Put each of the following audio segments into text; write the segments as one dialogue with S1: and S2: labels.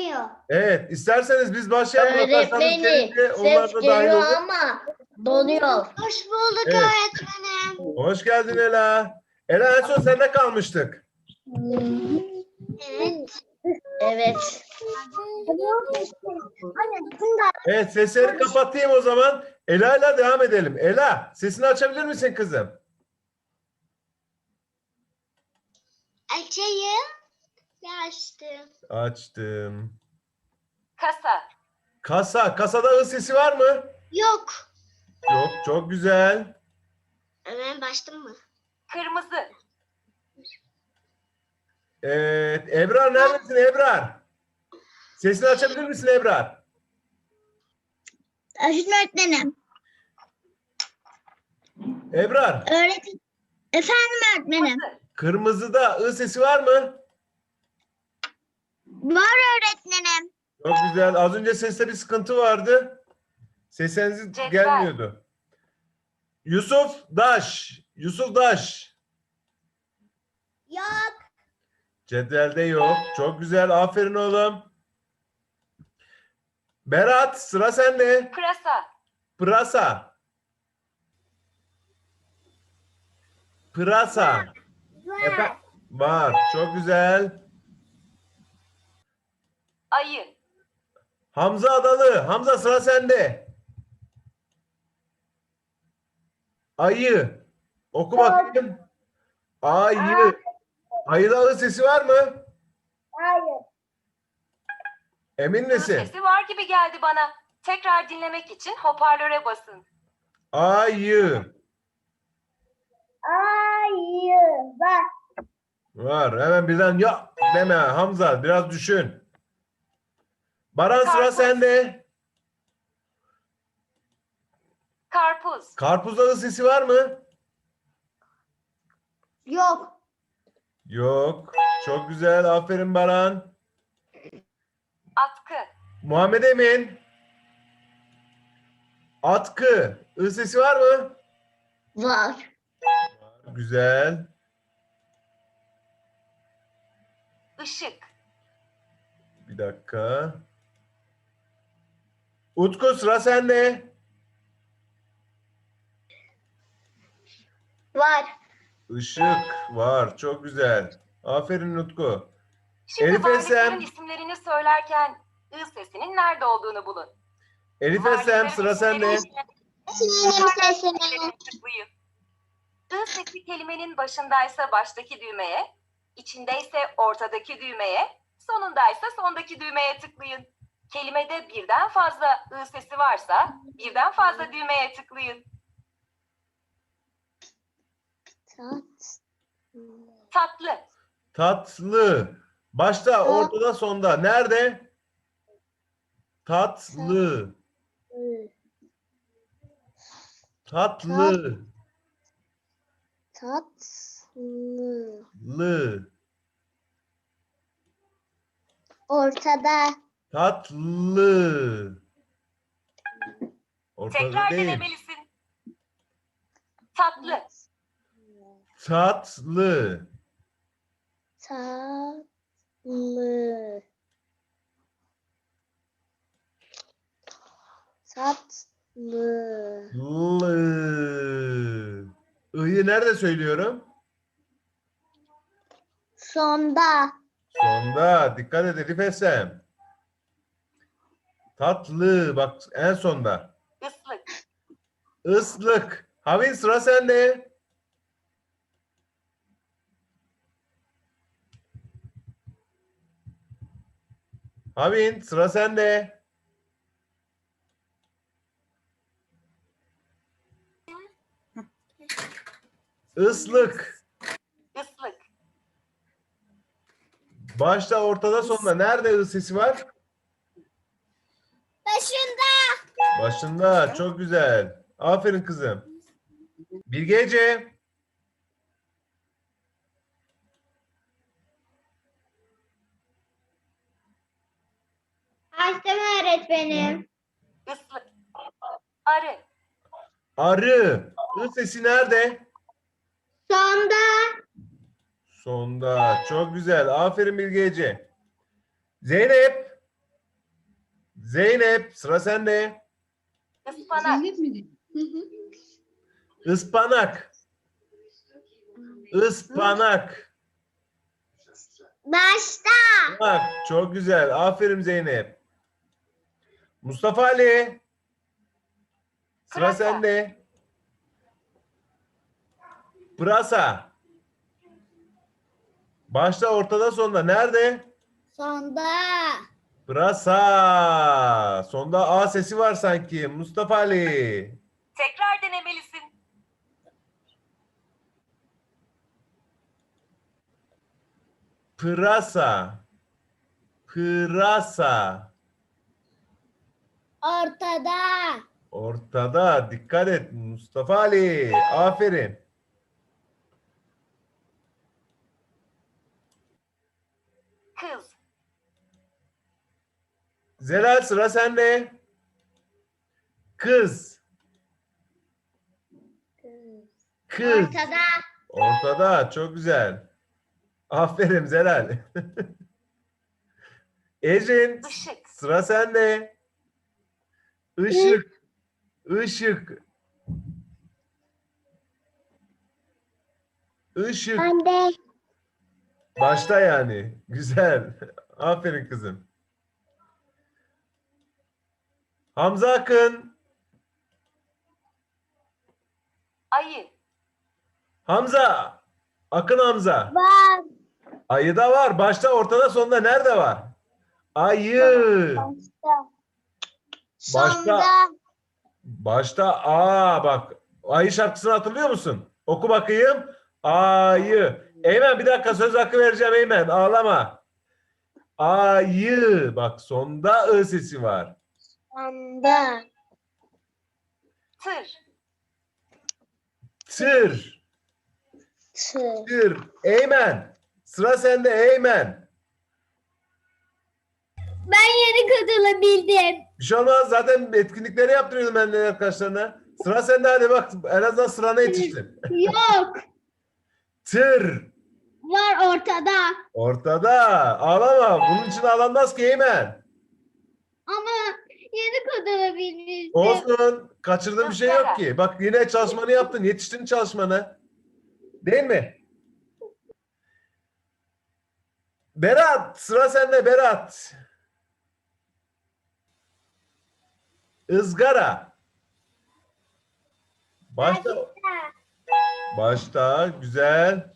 S1: Geliyor.
S2: Evet, isterseniz biz başlayalım.
S3: Öğretmenim ses
S2: dahil
S3: geliyor
S2: olur.
S3: ama donuyor.
S1: Hoş bulduk
S2: Evet.
S1: öğretmenim.
S2: Hoş geldin Ela. Ela en son sende kalmıştık.
S1: Evet.
S3: Evet.
S2: Evet, sesleri kapatayım o zaman. Ela ile devam edelim. Ela, sesini açabilir misin kızım?
S1: Açayım. Açtım.
S2: Açtım.
S4: Kasa.
S2: Kasa, kasada ı sesi var mı?
S1: Yok.
S2: Yok, çok güzel.
S1: Hemen başladım mı?
S4: Kırmızı.
S2: Evet, Ebrar neredesin Ebrar? Sesini açabilir misin Ebrar?
S1: Açtım öğretmenim.
S2: Ebrar,
S1: Öğretmen. Efendim öğretmenim.
S4: Kırmızı.
S2: kırmızıda ı sesi var mı?
S1: Var öğretmenim.
S2: Çok güzel. Az önce seste bir sıkıntı vardı. Sesiniz gelmiyordu. Yusuf Daş. Yusuf Daş.
S1: Yok.
S2: Cetvelde yok. Çok güzel. Aferin oğlum. Berat sıra sende.
S4: Pırasa.
S2: Pırasa. Pırasa. Efe- Var. Çok güzel.
S4: Ayı.
S2: Hamza Adalı. Hamza sıra sende. Ayı. Oku bakayım. Ayı. Ayıda ı sesi var mı?
S1: Hayır.
S2: Emin misin?
S4: Sesi var gibi geldi bana. Tekrar dinlemek için hoparlöre basın.
S2: Ayı.
S1: Hayır. Var.
S2: Var. Hemen birden ya deme Hamza. Biraz düşün. Baran sıra
S4: Karpuz.
S2: sende.
S4: Karpuz.
S2: Karpuzda ı sesi var mı?
S1: Yok.
S2: Yok. Çok güzel. Aferin Baran.
S4: Atkı.
S2: Muhammed Emin. Atkı. I sesi var mı?
S3: Var.
S2: Güzel.
S4: Işık.
S2: Bir dakika. Utku sıra sende.
S1: Var.
S2: Işık var. Çok güzel. Aferin Utku.
S4: Şimdi
S2: Elif
S4: varlıkların
S2: Esem.
S4: isimlerini söylerken ı sesinin nerede olduğunu bulun.
S2: Elif Esem sıra sende.
S4: Tıklayın. I sesi kelimenin başındaysa baştaki düğmeye, içindeyse ortadaki düğmeye, sonundaysa sondaki düğmeye tıklayın. Kelimede birden fazla ı sesi varsa birden fazla düğmeye tıklayın. Tatlı.
S2: Tatlı. Başta, ortada, sonda. Nerede? Tatlı. Tatlı.
S1: Tatlı.
S2: Lı.
S1: Ortada.
S2: Tatlı. Ortada
S4: Tekrar
S2: değil.
S4: denemelisin. Tatlı.
S2: Tatlı.
S1: Tatlı. Tatlı.
S2: Lı. I'yı nerede söylüyorum?
S1: Sonda.
S2: Sonda. Dikkat et Elif Esem. Tatlı. Bak en sonda.
S4: Islık.
S2: Islık. Havin sıra sende. Havin sıra sende. Islık.
S4: Islık.
S2: Başta ortada sonda. Nerede ı sesi var?
S1: Başında.
S2: Başında. Çok güzel. Aferin kızım. Bir gece.
S1: Açtım öğretmenim.
S4: Arı.
S2: Arı. I sesi nerede?
S1: Sonda.
S2: Sonda. Çok güzel. Aferin Bilge Ece. Zeynep. Zeynep sıra sende.
S4: Ispanak.
S5: Zeynep mi dedi?
S2: Ispanak. Ispanak.
S1: Başta.
S2: Bak çok güzel. Aferin Zeynep. Mustafa Ali. Sıra
S4: Pırasa.
S2: sende. Pırasa. Başta ortada sonda. Nerede?
S1: Sonda.
S2: Pırasa. Sonda A sesi var sanki. Mustafa Ali.
S4: Tekrar denemelisin.
S2: Pırasa. Pırasa.
S1: Ortada.
S2: Ortada. Dikkat et Mustafa Ali. Aferin.
S4: Kız.
S2: Zelal sıra sende. Kız. Kız.
S1: Ortada.
S2: Ortada. Çok güzel. Aferin Zelal. Ecin
S4: Işık.
S2: sıra sende. Işık. Işık. Işık.
S1: Bende.
S2: Başta yani. Güzel. Aferin kızım. Hamza Akın.
S4: Ayı.
S2: Hamza. Akın Hamza.
S1: Var.
S2: Ayı da var. Başta, ortada, sonunda nerede var? Ayı.
S1: Başta.
S2: Başta.
S1: Sonda.
S2: Başta A bak. Ayı şarkısını hatırlıyor musun? Oku bakayım. Ayı. Eymen bir dakika söz hakkı vereceğim Eymen. Ağlama. Ayı. Bak sonda I sesi var.
S1: Sonda.
S4: Tır.
S2: Tır.
S1: Tı.
S2: Tır. Eymen. Sıra sende Eymen.
S1: Ben yeni katılabildim.
S2: Bir şey olmaz. Zaten etkinlikleri yaptırıyordum ben de arkadaşlarına. Sıra sende hadi bak. En azından sırana yetiştin.
S1: Yok.
S2: Tır.
S1: Var ortada.
S2: Ortada. Ağlama. Bunun için ağlanmaz ki Eymen.
S1: Yeni katılabilmiştim.
S2: Olsun. Kaçırdığın bir şey yok ki. Bak yine çalışmanı yaptın. Yetiştin çalışmana. Değil mi? Berat. Sıra sende Berat. Izgara. Başta. Başta. Güzel.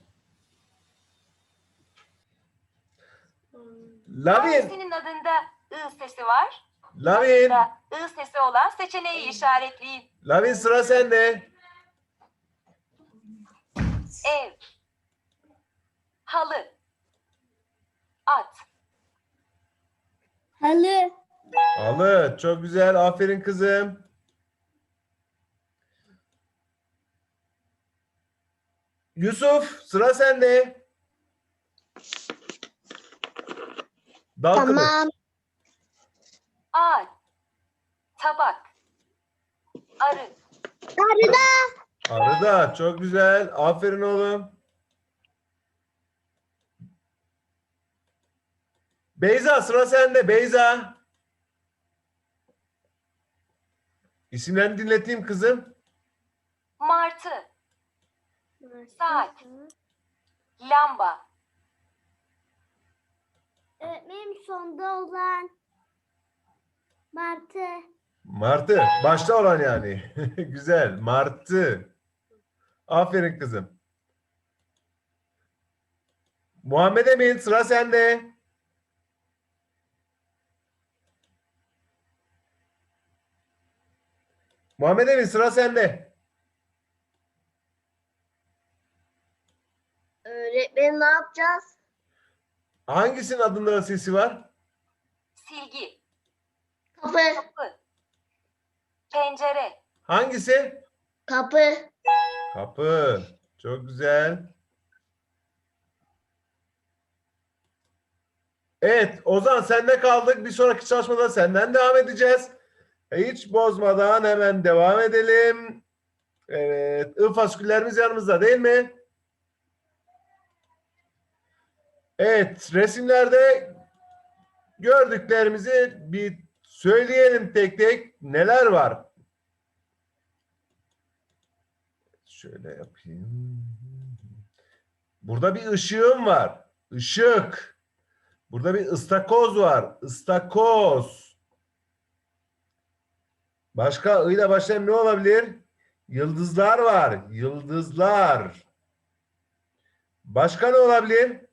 S2: Lavin.
S4: Hangisinin adında ı sesi var?
S2: Lavin.
S4: I sesi olan seçeneği işaretleyin.
S2: Lavin sıra sende.
S4: Ev. Halı. At.
S1: Halı.
S2: Alı. Çok güzel. Aferin kızım. Yusuf sıra sende. Dal kılıç.
S4: Ağaç. Tabak. Arı.
S1: Arıda.
S2: Arıda çok güzel. Aferin oğlum. Beyza sıra sende. Beyza. İsimlerini dinleteyim kızım.
S4: Martı. Saat. Lamba.
S1: Öğretmenim sonda olan Martı.
S2: Martı. Başta olan yani. güzel. Martı. Aferin kızım. Muhammed Emin sıra sende. Muhammed Emin sıra sende.
S3: Öğretmenim ne yapacağız?
S2: Hangisinin adında sesi var?
S4: Silgi.
S3: Kapı.
S4: Kapı. Pencere.
S2: Hangisi?
S3: Kapı.
S2: Kapı. Çok güzel. Evet Ozan sende kaldık. Bir sonraki çalışmada senden devam edeceğiz. Hiç bozmadan hemen devam edelim. Evet. I fasküllerimiz yanımızda değil mi? Evet. Resimlerde gördüklerimizi bir Söyleyelim tek tek neler var. Şöyle yapayım. Burada bir ışığım var. Işık. Burada bir ıstakoz var. Istakoz. Başka ı ile başlayan ne olabilir? Yıldızlar var. Yıldızlar. Başka ne olabilir?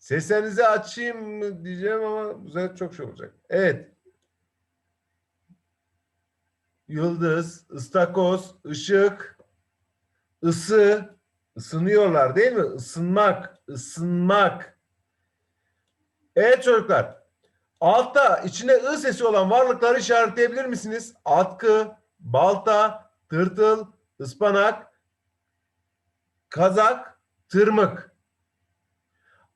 S2: Seslerinizi açayım mı diyeceğim ama bu sefer çok şey olacak. Evet. Yıldız, ıstakoz, ışık, ısı, ısınıyorlar değil mi? Isınmak, ısınmak. Evet çocuklar. Altta içine ı sesi olan varlıkları işaretleyebilir misiniz? Atkı, balta, tırtıl, ıspanak, kazak, tırmık.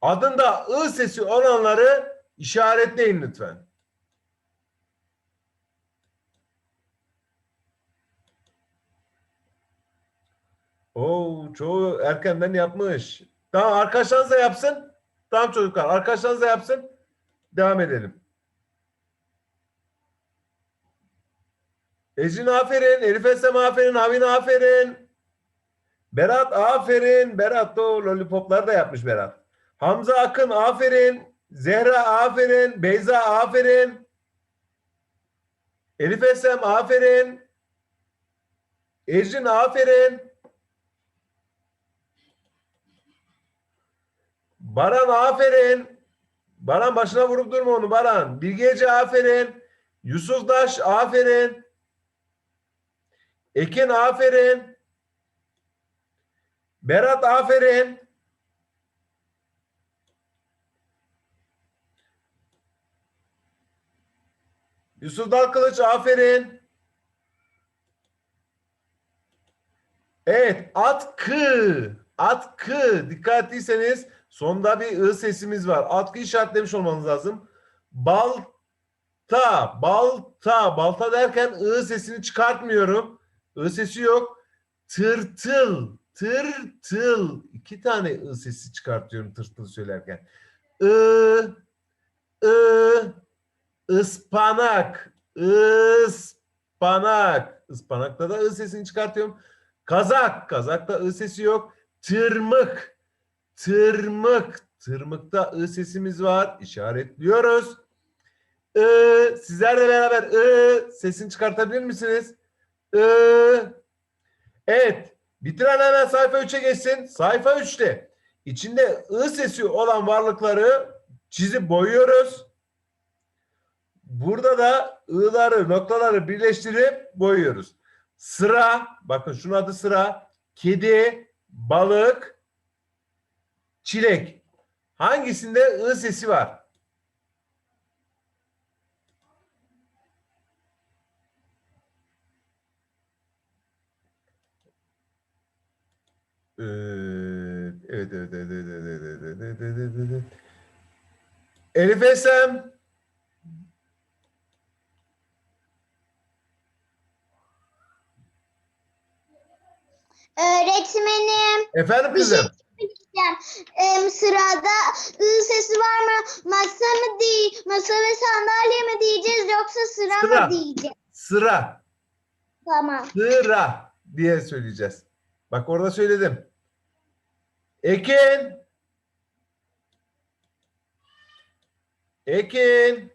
S2: Adında ı sesi olanları işaretleyin lütfen. Oo, çoğu erkenden yapmış. Tamam arkadaşlarınız da yapsın. Tamam çocuklar arkadaşlarınız da yapsın. Devam edelim. Ecrin aferin. Elif Esem aferin. Havin aferin. Berat aferin. Berat da o lollipopları da yapmış Berat. Hamza Akın aferin. Zehra aferin. Beyza aferin. Elif Esem aferin. Ecrin aferin. Baran aferin. Baran başına vurup durma onu Baran. Bilgece aferin. Yusuf Daş aferin. Ekin aferin. Berat aferin. Yusuf Dalkılıç aferin. Evet atkı. Atkı. Dikkat ettiyseniz sonda bir ı sesimiz var. Atkı işaretlemiş olmanız lazım. Balta. Balta. Balta derken ı sesini çıkartmıyorum. I sesi yok. Tırtıl. Tırtıl. İki tane ı sesi çıkartıyorum tırtıl söylerken. I. I. Ispanak. Ispanak. Ispanakta da ı sesini çıkartıyorum. Kazak. Kazakta ı sesi yok. Tırmık. Tırmık. Tırmıkta ı sesimiz var. İşaretliyoruz. I. Sizler de beraber ı sesini çıkartabilir misiniz? I. Evet. Bitiren hemen sayfa 3'e geçsin. Sayfa 3'te içinde ı sesi olan varlıkları çizip boyuyoruz. Burada da ı'ları, noktaları birleştirip boyuyoruz. Sıra, bakın şunun adı sıra. Kedi, balık, çilek. Hangisinde ı sesi var? Ee, evet, evet, evet, evet, evet, evet, evet, evet, evet. Elif Esem.
S1: Öğretmenim.
S2: Efendim
S1: Bir şey
S2: kızım.
S1: Em, sırada ı sesi var mı? Masa mı değil, masa ve sandalye mi diyeceğiz yoksa sıra,
S2: Sıra.
S1: mı diyeceğiz?
S2: Sıra.
S1: Tamam.
S2: Sıra diye söyleyeceğiz. Bak orada söyledim. Ekin. Ekin.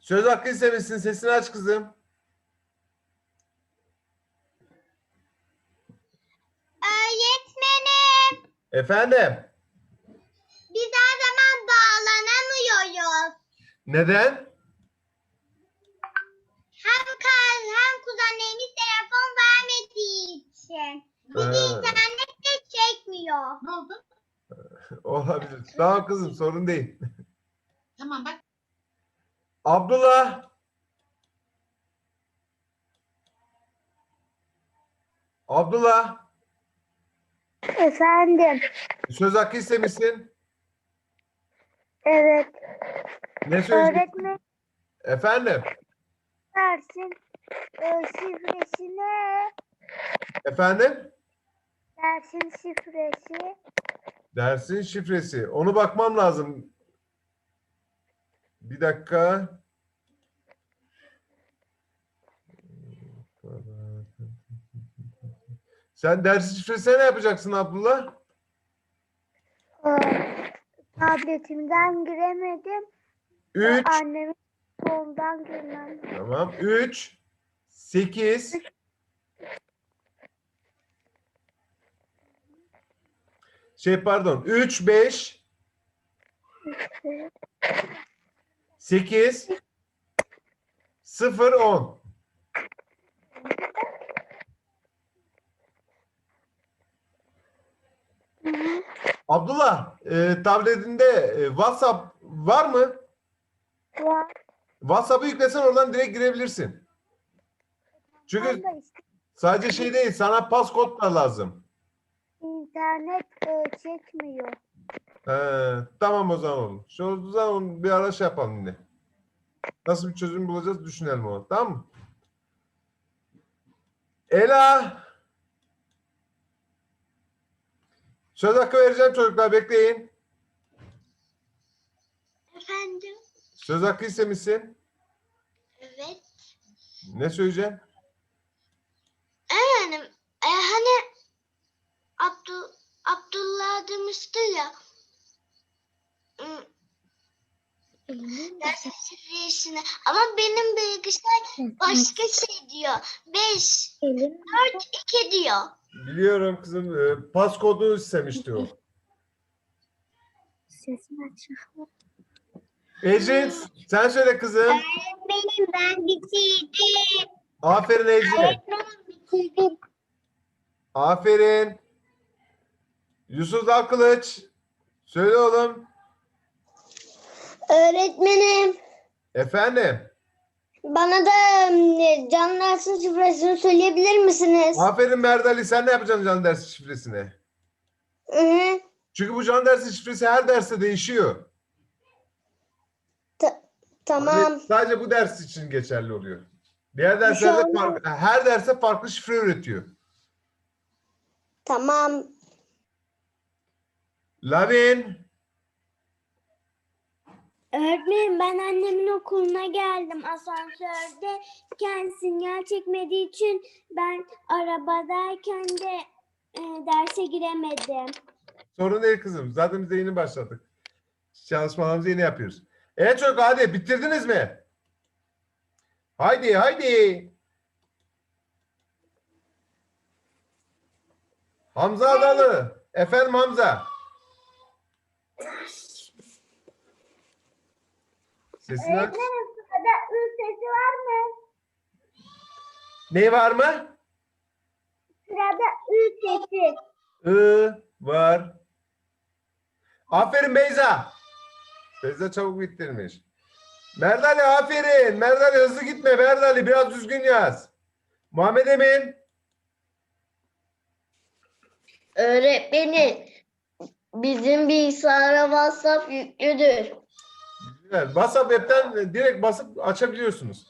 S2: Söz hakkı istemişsin. Sesini aç kızım.
S1: Öğretmenim.
S2: Efendim.
S1: Biz her zaman bağlanamıyoruz.
S2: Neden?
S1: Hem kan hem kuzenlerimiz telefon vermediği için. Bir de
S2: Ee.
S1: internet de çekmiyor.
S5: Ne oldu?
S2: Olabilir. Tamam kızım sorun değil.
S5: Tamam bak.
S2: Abdullah. Abdullah.
S1: Efendim.
S2: Söz hakkı istemişsin.
S1: Evet.
S2: Ne söyleyeceksin?
S1: Öğretmen
S2: Efendim.
S1: dersin e, şifresi ne?
S2: Efendim?
S1: Dersin şifresi.
S2: Dersin şifresi. Onu bakmam lazım. Bir dakika. Sen ders şifresine ne yapacaksın Abdullah?
S1: Tabletimden giremedim.
S2: 3
S1: Annemin kolundan girmem.
S2: Tamam. 3 8 Şey pardon. 3 5 8 0 10 Abdullah, e, tabletinde e, WhatsApp var mı?
S1: Var.
S2: WhatsApp'ı yüklesen oradan direkt girebilirsin. Çünkü sadece şey değil, sana paskod da lazım.
S1: İnternet e, çekmiyor.
S2: He, tamam o zaman oğlum. Şu olduğu zaman bir ara şey yapalım yine. Nasıl bir çözüm bulacağız düşünelim onu. Tamam mı? Ela. Söz hakkı vereceğim çocuklar bekleyin.
S1: Efendim?
S2: Söz hakkı istemişsin.
S1: Evet.
S2: Ne söyleyeceksin?
S1: Yani e, hani Abdul Abdullah demişti ya. Ders şifresini. Ama benim bilgisayar başka şey diyor. 5, 4, 2 diyor.
S2: Biliyorum kızım. e, Paskodu istemişti o.
S1: Açık.
S2: Ecrin sen söyle kızım.
S1: Benim ben bitirdim.
S2: Aferin Ecrin.
S1: bitirdim.
S2: Aferin. Yusuf Dalkılıç. Söyle oğlum.
S1: Öğretmenim
S2: Efendim.
S1: Bana da ım, can dersin şifresini söyleyebilir misiniz?
S2: Aferin Merdali. Sen ne yapacaksın can dersi şifresini?
S1: Hı hı.
S2: Çünkü bu can dersi şifresi her derste değişiyor.
S1: Tamam.
S2: Sadece bu ders için geçerli oluyor. Diğer derslerde
S1: olmaz.
S2: farklı, her derse farklı şifre üretiyor.
S1: Tamam.
S2: Lavin.
S6: Öğretmenim ben annemin okuluna geldim asansörde. Sinyal çekmediği için ben arabadayken de e, derse giremedim.
S2: Sorun değil kızım. Zaten biz de yeni başladık. Çalışmalarımızı yeni yapıyoruz. Evet çocuk hadi bitirdiniz mi? Haydi haydi. Hamza Adalı. Efendim Hamza. Sesini aç.
S6: sırada ı sesi var mı?
S2: Ne var mı?
S6: Sırada ı sesi.
S2: I var. Aferin Beyza. Beyza çabuk bitirmiş. Merdali aferin. Merdali hızlı gitme Merdali biraz düzgün yaz. Muhammed Emin.
S3: Öğretmenim bizim bilgisayara WhatsApp yüklüdür.
S2: Güzel. WhatsApp web'ten direkt basıp açabiliyorsunuz.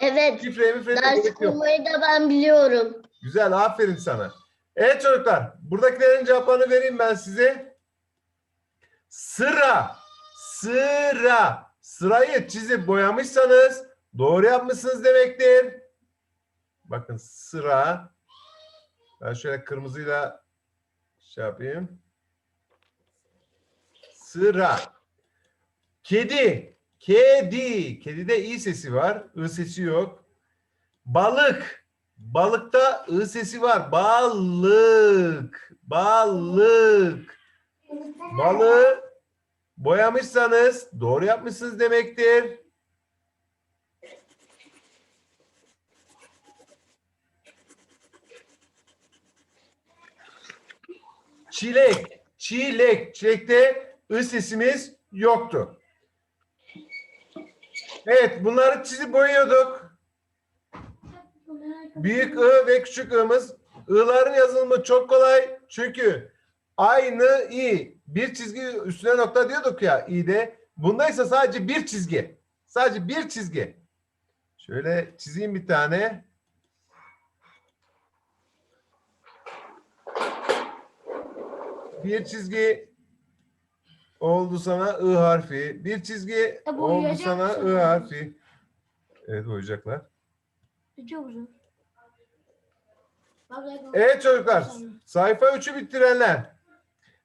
S3: Evet.
S2: Şifreye de
S3: Ders kurmayı da ben biliyorum.
S2: Güzel aferin sana. Evet çocuklar buradakilerin cevaplarını vereyim ben size. Sıra. Sıra. Sırayı çizip boyamışsanız doğru yapmışsınız demektir. Bakın sıra. Ben şöyle kırmızıyla şey yapayım. Sıra. Kedi. Kedi. Kedide i sesi var. I sesi yok. Balık. Balıkta ı sesi var. Balık. Balık. Balığı boyamışsanız doğru yapmışsınız demektir. Çilek. Çilek. Çilekte ı sesimiz yoktu. Evet bunları çizip boyuyorduk. Büyük I ve küçük I'mız. I'ların yazılımı çok kolay. Çünkü aynı I. Bir çizgi üstüne nokta diyorduk ya İ'de. Bunda ise sadece bir çizgi. Sadece bir çizgi. Şöyle çizeyim bir tane. Bir çizgi. Oldu sana I harfi. Bir çizgi
S6: bu
S2: oldu sana
S6: mısın?
S2: I harfi. Evet uyuyacaklar.
S6: Çok zor.
S2: Evet çocuklar. Sayfa 3'ü bitirenler.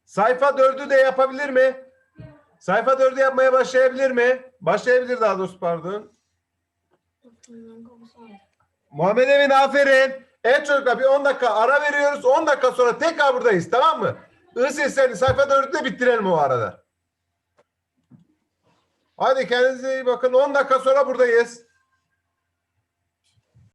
S2: Sayfa 4'ü de yapabilir mi? Sayfa 4'ü yapmaya başlayabilir mi? Başlayabilir daha doğrusu pardon. Muhammed Emin aferin. Evet çocuklar bir 10 dakika ara veriyoruz. 10 dakika sonra tekrar buradayız tamam mı? I seslerini sayfa 4'ü de bitirelim o arada. Hadi kendinize iyi bakın. 10 dakika sonra buradayız.